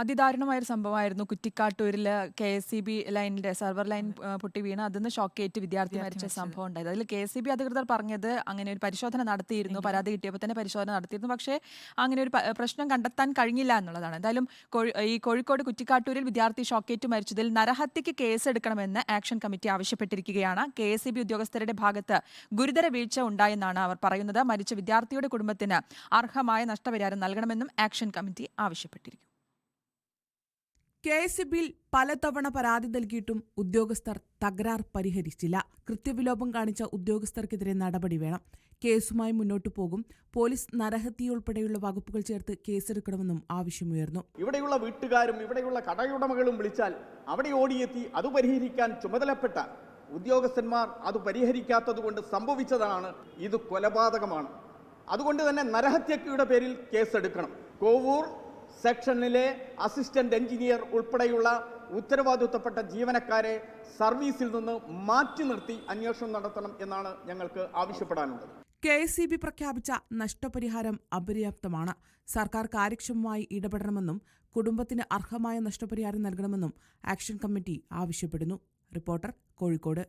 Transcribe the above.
അതിദാരുണമായ ഒരു സംഭവമായിരുന്നു. കുറ്റിക്കാട്ടൂരിൽ കെ എസ് സി ബി ലൈനിന്റെ സെർവർ ലൈൻ പൊട്ടി വീണ്. അതിന്ന് ഷോക്കേറ്റ് വിദ്യാർത്ഥി മരിച്ച സംഭവം ഉണ്ടായത് അതിൽ കെ എസ് സി ബി അധികൃതർ പറഞ്ഞത് അങ്ങനെ ഒരു പരിശോധന നടത്തിയിരുന്നു പരാതി കിട്ടിയപ്പോൾ തന്നെ പരിശോധന നടത്തിയിരുന്നു. പക്ഷേ അങ്ങനെ ഒരു പ്രശ്നം കണ്ടെത്താൻ കഴിഞ്ഞില്ല എന്നുള്ളതാണ്. എന്തായാലും ഈ കോഴിക്കോട് കുറ്റിക്കാട്ടൂരിൽ വിദ്യാർത്ഥി ഷോക്കേറ്റ് മരിച്ചതിൽ നരഹത്യക്ക് കേസെടുക്കണമെന്ന് ആക്ഷൻ കമ്മിറ്റി ആവശ്യപ്പെട്ടിരിക്കുകയാണ്. കെ എസ് സി ബി ഉദ്യോഗസ്ഥരുടെ ഭാഗത്ത് ഗുരുതര വീഴ്ച ഉണ്ടായെന്നാണ് അവർ പറയുന്നത്. മരിച്ച വിദ്യാർത്ഥിയുടെ കുടുംബത്തിന് അർഹമായ നഷ്ടപരിഹാരം നൽകണമെന്നും ആക്ഷൻ കമ്മിറ്റി ആവശ്യപ്പെട്ടിരിക്കുന്നു. കെ എസ് ബിയിൽ പലതവണ പരാതി നൽകിയിട്ടും ഉദ്യോഗസ്ഥർ തകരാർ പരിഹരിച്ചില്ല. കൃത്യവിലോപം കാണിച്ച ഉദ്യോഗസ്ഥർക്കെതിരെ നടപടി വേണം. കേസുമായി മുന്നോട്ടു പോകും. പോലീസ് നരഹത്യയുൾപ്പെടെയുള്ള വകുപ്പുകൾ ചേർത്ത് കേസെടുക്കണമെന്നും ആവശ്യമുയർന്നു. ഇവിടെയുള്ള വീട്ടുകാരും ഇവിടെയുള്ള കടയുടമകളും വിളിച്ചാൽ അവിടെ ഓടിയെത്തി അത് പരിഹരിക്കാൻ ചുമതലപ്പെട്ട ഉദ്യോഗസ്ഥന്മാർ അത് പരിഹരിക്കാത്തത് കൊണ്ട് സംഭവിച്ചതാണ് ഇത് കൊലപാതകമാണ്. അതുകൊണ്ട് തന്നെ നരഹത്യക്കയുടെ പേരിൽ കേസെടുക്കണം. കോവൂർ സെക്ഷനിലെ അസിസ്റ്റന്റ് എഞ്ചിനീയർ ഉൾപ്പെടെയുള്ള ഉത്തരവാദിത്വപ്പെട്ട ജീവനക്കാരെ സർവീസിൽ നിന്ന് മാറ്റി നിർത്തി അന്വേഷണം നടത്തണം എന്നാണ് ഞങ്ങൾക്ക് ആവശ്യപ്പെടാനുള്ളത്. കെ എസ് സി ബി പ്രഖ്യാപിച്ച നഷ്ടപരിഹാരം അപര്യാപ്തമാണ്. സർക്കാർ കാര്യക്ഷമമായി ഇടപെടണമെന്നും കുടുംബത്തിന് അർഹമായ നഷ്ടപരിഹാരം നൽകണമെന്നും ആക്ഷൻ കമ്മിറ്റി ആവശ്യപ്പെടുന്നു. റിപ്പോർട്ടർ കോഴിക്കോട്.